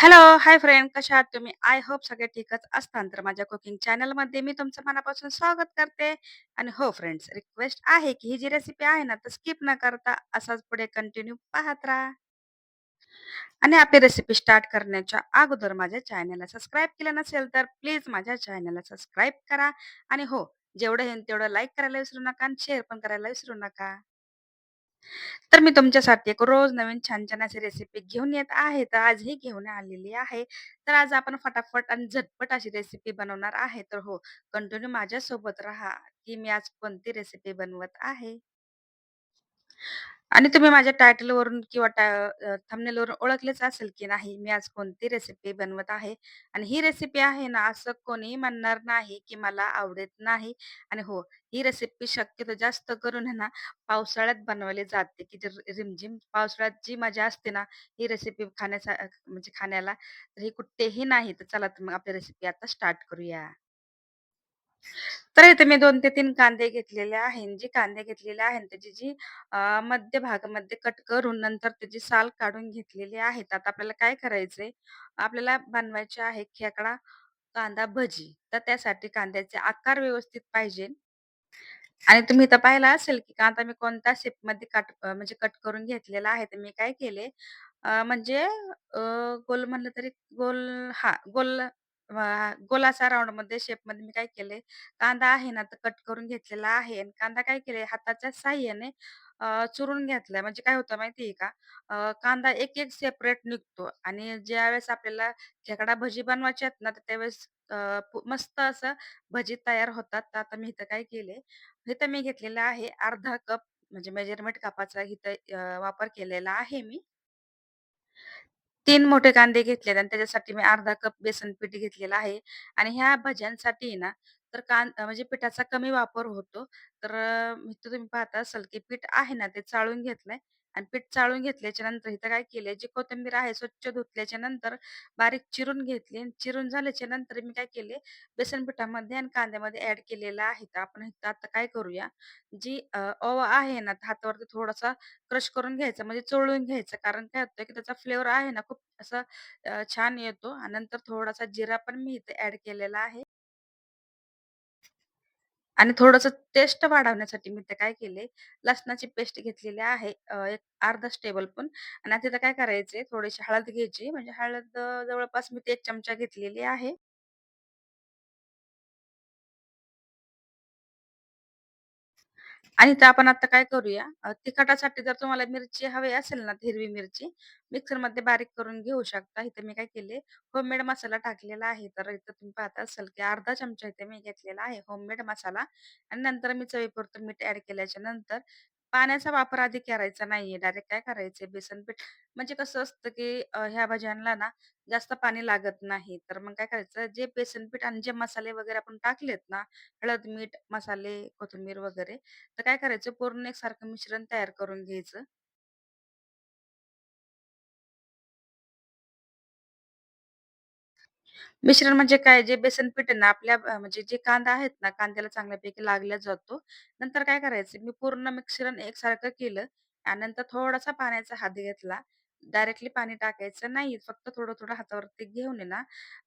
Hello, hi friend कशा आहात तुम्ही? आय होप सगळे ठीकच असताल. तर माझ्या कुकिंग चॅनलमध्ये मी तुमचं मनापासून स्वागत करते. आणि हो फ्रेंड्स, रिक्वेस्ट आहे की ही जी रेसिपी आहे ना, तर स्किप न करता असाच पुढे कंटिन्यू पाहत राहा. आणि आपली रेसिपी स्टार्ट करण्याच्या अगोदर माझ्या चॅनलला सबस्क्राईब केलं नसेल, तर प्लीज माझ्या चॅनलला सबस्क्राईब करा. आणि हो, जेवढं येईन तेवढं लाईक करायला विसरू नका आणि शेअर पण करायला विसरू नका. तर मी तुमच्यासाठी एक रोज नवीन छान-छान अशी रेसिपी घेऊन येत आहे. तर आज ही घेऊन आलेली आहे. तर आज आपण फटाफट आणि झटपट अशी रेसिपी बनवणार आहे. तर हो, कंटिन्यू माझ्यासोबत राहा, की मी आज कोणती रेसिपी बनवत आहे. आणि तुम्ही माझ्या टायटलवरून किंवा टा अ, थंबनेलवरून ओळखलेच असेल की नाही, मी आज कोणती रेसिपी बनवत आहे. आणि ही रेसिपी आहे ना, असं कोणीही म्हणणार नाही की मला आवडत नाही. आणि हो, ही रेसिपी शक्यतो जास्त करून आहे ना, पावसाळ्यात बनवली जाते, की जी रिमझिम पावसाळ्यात जी मजा असते ना, ही रेसिपी खाण्याचा म्हणजे खाण्याला, तर ही कुठेही नाही. तर चला तर मग आपली रेसिपी आता स्टार्ट करूया. तर इथे मी 2 ते 3 कांदे घेतलेले आहेत जे कांदे घेतलेले आहेत त्याची जी अ, मध्य भागामध्ये कट करून नंतर त्याची साल काढून घेतलेली आहेत आता आपल्याला काय करायचंय, आपल्याला बनवायचे आहे खेकडा कांदा भजी. तर त्यासाठी कांद्याचे आकार व्यवस्थित पाहिजे. आणि तुम्ही इथं पाहिलं असेल, की कांदा मी कोणत्या शेपमध्ये कट अ, म्हणजे कट करून घेतलेला आहे. तर मी काय केले अ, म्हणजे अ, गोल म्हणलं तरी गोल हां, गोल अ, राऊंडमध्ये राउंडमध्ये शेपमध्ये मी काय केले, कांदा आहे ना, तर कट करून घेतलेला आहे आणि कांदा काय केले हाताच्या साहाय्याने अ, चुरून घेतलाय. म्हणजे काय होतं माहिती आहे का? अ, कांदा एक-एक सेपरेट निघतो आणि ज्यावेळेस आपल्याला खेकडा भजी बनवायचे आहेत ना, तर त्यावेळेस अ, मस्त असं भजी तयार होतात. तर आता मी इथं काय केले, इथं मी घेतलेला आहे अर्धा कप म्हणजे मेजरमेंट कपाचा इथं अ, वापर केलेला आहे मी. 3 मोठे कांदे घेतलेत आणि त्याच्यासाठी मी अर्धा कप बेसन पीठ घेतलेलं आहे आणि ह्या भज्यांसाठी आहे ना, तर कान अ, म्हणजे पिठाचा कमी वापर होतो. तर अ, इथं तुम्ही पाहता असाल, की पीठ आहे ना, ते चाळून घेतलंय आणि पीठ चाळून घेतल्याच्या नंतर इथं काय केलंय, जी कोथिंबीर आहे स्वच्छ धुतल्याच्या नंतर बारीक चिरून घेतली आणि चिरून झाल्याच्यानंतर मी काय केले, बेसन पिठामध्ये आणि कांद्यामध्ये ऍड केलेला आहे. तर आपण इथं आता काय करूया, जी अ, ओवा आहे ना, हातावरती थोडासा क्रश करून घ्यायचा म्हणजे चोळून घ्यायचं. कारण काय होतं, की त्याचा फ्लेवर आहे ना, खूप असा अ, छान येतो आणि नंतर थोडासा जिरा पण मी इथे ऍड केलेला आहे. आणि थोडंसं टेस्ट वाढवण्यासाठी मी ते काय केले, लसणाची पेस्ट घेतलेली आहे अ, एक अर्धा टेबलस्पून आणि आता तिथं काय करायचंय, थोडीशी हळद घ्यायची. म्हणजे हळद अ, जवळपास मी ते 1 चमचा घेतलेली आहे. आणि तर आपण आता काय करूया, अ, तिखटासाठी जर तुम्हाला मिरची हवी असेल ना, हिरवी मिरची मिक्सरमध्ये बारीक करून घेऊ शकता. इथे मी काय केले, होममेड मसाला टाकलेला आहे. तर इथं तुम्ही पाहत असाल, की अर्धा चमचा इथे मी घेतलेला आहे होममेड मसाला आणि नंतर मी चवीपुरतं मीठ ऍड केल्याच्यानंतर पाण्याचा वापर आधी करायचा नाहीये. डायरेक्ट काय करायचंय बेसन पीठ म्हणजे कसं असतं, की अ, ह्या भाज्यांना ना जास्त पाणी लागत नाही. तर मग काय करायचं, जे बेसन पीठ आणि जे मसाले वगैरे आपण टाकलेत ना, हळद, मीठ, मसाले, कोथिंबीर वगैरे तर काय करायचं पूर्ण एकसारखं मिश्रण तयार करून घ्यायचं. मिश्रण म्हणजे काय जे बेसन पीठ आहे ना आपल्या अ, म्हणजे जे कांदा आहेत ना, कांद्याला चांगल्यापैकी लागला जातो. नंतर काय करायचं मी पूर्ण मिश्रण एकसारखं केलं आणि नंतर थोडासा पाण्याचा हात घेतला. डायरेक्टली पाणी टाकायचं नाही. फक्त थोडं-थोडं हातावरती घेऊन आहे ना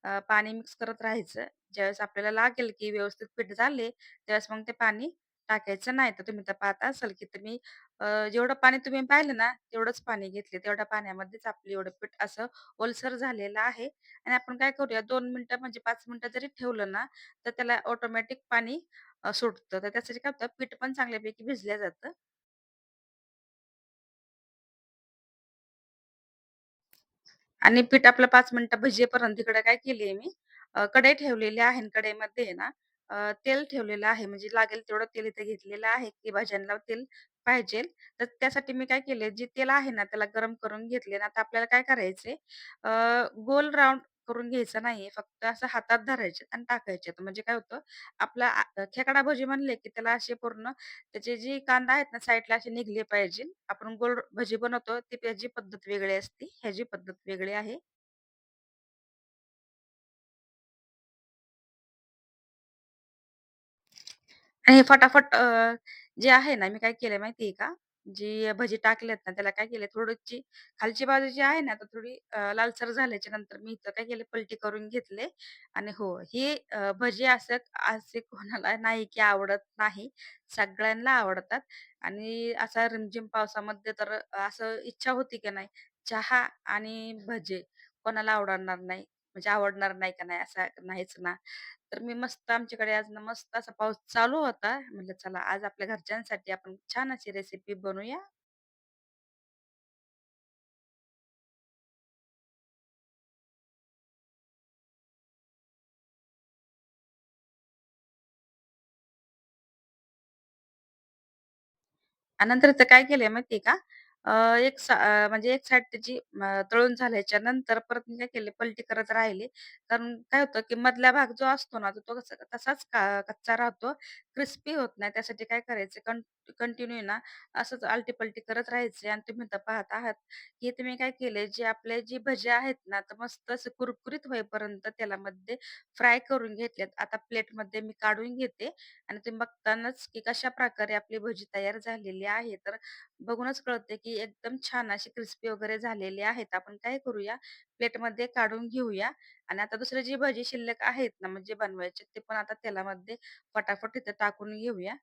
अ, पाणी मिक्स करत राहायचं. ज्यावेळेस आपल्याला लागेल की व्यवस्थित पीठ झाले, त्यावेळेस मग ते पाणी टाकायचं नाही. तर तुम्ही तर पाहत असाल की तुम्ही अ, जेवढं पाणी तुम्ही पाहिलं ना, तेवढंच पाणी घेतले. तेवढ्या पाण्यामध्येच आपलं एवढं पीठ असं ओलसर झालेलं आहे. आणि आपण काय करूया 2 मिनिटं म्हणजे 5 मिनिटं जरी ठेवलं ना, तर त्याला ऑटोमॅटिक पाणी अ, सुटतं. तर त्यासाठी काय होतं पीठ पण चांगल्यापैकी भिजलं जातं. आणि पीठ आपलं 5 मिनिटं भिजेपर्यंत तिकडे काय केलीये मी अ, कढई ठेवलेली आहे आणि कढईमध्ये आहे ना अ, तेल ठेवलेलं आहे. म्हणजे लागेल तेवढं तेल इथे घेतलेलं आहे, की भाज्यांना तेल पाहिजेल. तर त्यासाठी मी काय केले, जे तेल आहे ना त्याला गरम करून घेतले ना, आता आपल्याला काय करायचंय अ, गोल राउंड करून घ्यायचं नाहीये. फक्त असं हातात धरायचे आणि टाकायचे. तर म्हणजे काय होतं आपला आ खेकडा भजी म्हणले, की त्याला असे पूर्ण त्याचे जे कांदा आहेत ना साईडला असे निघले पाहिजे. आपण गोल भजी बनवतो ती त्याची पद्धत वेगळी असते. ह्याची पद्धत वेगळी आहे. आणि हे फटाफट अ, जे आहे ना मी काय केलंय माहिती आहे का? जी भजी टाकलेत ना, त्याला काय केलं थोडीशी खालची बाजू जी आहे ना, तर थोडी अ, लालसर झाल्याच्यानंतर मी इथं काय केले पलटी करून घेतले आणि हो, ही अ, भजी असं असे कोणाला नाही की आवडत नाही. सगळ्यांना आवडतात आणि असा रिमझिम पावसामध्ये तर असं इच्छा होती की नाही चहा आणि भजे कोणाला आवडणार नाही, म्हणजे आवडणार नाही का नाही असा नाहीच ना. तर मी मस्त आमच्याकडे आज ना मस्त असा पाऊस चालू होता. म्हटलं चला आज आपल्या घरच्यांसाठी आपण छान अशी रेसिपी बनवूया. आणि नंतर काय केलंय माहिती का? अ, एक सा अ, म्हणजे एक साइड त्याची तळून झाल्याच्यानंतर परत मी काय केले पलटी करत राहिले. कारण काय होतं, की मधला भाग जो असतो ना, तो तसाच का कच्चा राहतो. क्रिस्पी होत नाही. त्यासाठी काय करायचं कं कंटिन्यू ना असंच आलटी-पलटी करत राहायचे आणि तुम्ही तर पाहत आहात, की तुम्ही काय केलंय, जे आपले जी भजी आहेत ना, तर मस्त असं कुरकुरीत होईपर्यंत तेलामध्ये फ्राय करून घेतलेत. आता प्लेटमध्ये मी काढून घेते आणि तुम्ही बघतानाच, की कशा प्रकारे आपली भजी तयार झालेली आहे. तर बघूनच कळते, की एकदम छान अशी क्रिस्पी वगैरे झालेली आहेत. आपण काय करूया, प्लेटमध्ये काढून घेऊया आणि आता दुसरी जी भजी शिल्लक आहेत ना, म्हणजे बनवायचे, ते पण आता तेलामध्ये फटाफट इथे टाकून घेऊया.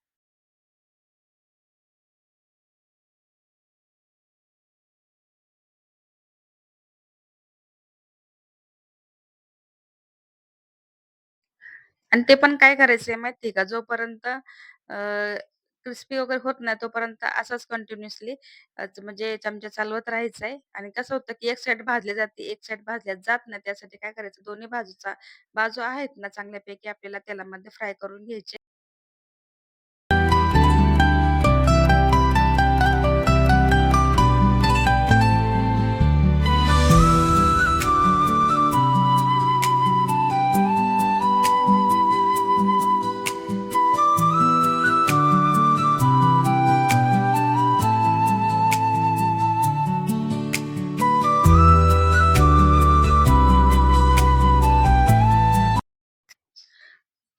आणि ते पण काय करायचंय माहितीये का, जोपर्यंत अ, क्रिस्पी वगैरे होत नाही, तोपर्यंत असंच कंटिन्युअसली म्हणजे चमचा चालवत राहायचंय आणि कसं होतं, की एक साइड भाजली जाते, एक साइड भाजल्या जात नाही. त्यासाठी काय करायचं, दोन्ही बाजूचा बाजू आहेत ना, चांगल्यापैकी आपल्याला तेलामध्ये फ्राय करून घ्यायचे.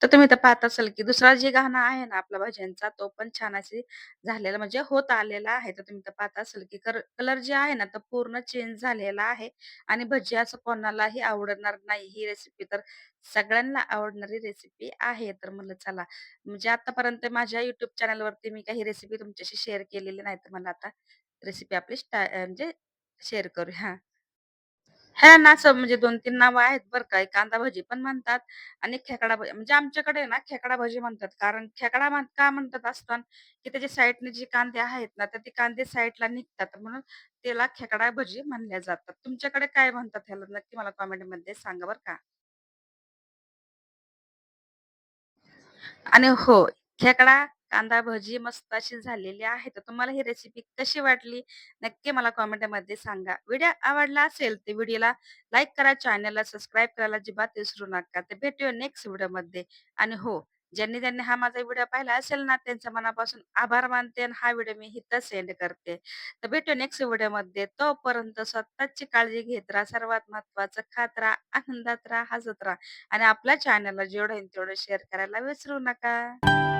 तर तुम्ही तर पाहत असाल, की दुसरा जे गाणं आहे ना आपला भज्यांचा तो पण छान अशी झालेला म्हणजे होत आलेला आहे. तर तुम्ही तर पाहत असाल, की कलर जे आहे ना, तो पूर्ण चेंज झालेला आहे आणि भजी असं कोणालाही आवडणार नाही. ही रेसिपी तर सगळ्यांना आवडणारी रेसिपी आहे. तर म्हणलं चला, म्हणजे आतापर्यंत माझ्या युट्यूब चॅनलवरती मी काही रेसिपी तुमच्याशी शेअर केलेली नाही. तर मला आता रेसिपी आपली म्हणजे शेअर करू हा ह्या ना असं म्हणजे 2-3 नावं आहेत बरं का. एक कांदा भजी पण म्हणतात आणि खेकडा भजी म्हणजे आमच्याकडे ना खेकडा भजी म्हणतात. कारण खेकडा म्हण का म्हणतात असतात, की त्याच्या साइडने जे कांदे आहेत ना, तर ते कांदे साइडला निघतात म्हणून त्याला खेकडा भजी म्हणल्या जातात. तुमच्याकडे काय म्हणतात ह्याला नक्की मला कमेंटमध्ये सांगा बरं का. आणि हो, खेकडा, कांदा भजी मस्त अशी झालेली आहे. तर तुम्हाला ही रेसिपी कशी वाटली? नक्की मला कमेंटमध्ये सांगा. व्हिडिओ आवडला असेल तर व्हिडिओला लाईक करा, चॅनलला सबस्क्राईब करायला अजिबात विसरू नका. तर भेटूया नेक्स्ट व्हिडिओमध्ये. आणि हो, ज्यांनी ज्यांनी हा माझा व्हिडिओ पाहिला असेल ना, त्यांच्या मनापासून आभार मानते आणि हा व्हिडिओ मी इथं सेंड करते. तर भेटू नेक्स्ट व्हिडिओमध्ये. तोपर्यंत स्वतःची काळजी घेत राहा. सर्वात महत्त्वाचं खात राहा, आनंदात राहा, हसत राहा. आणि आपल्या चॅनलला जेवढं होईल तेवढं शेअर करायला विसरू नका.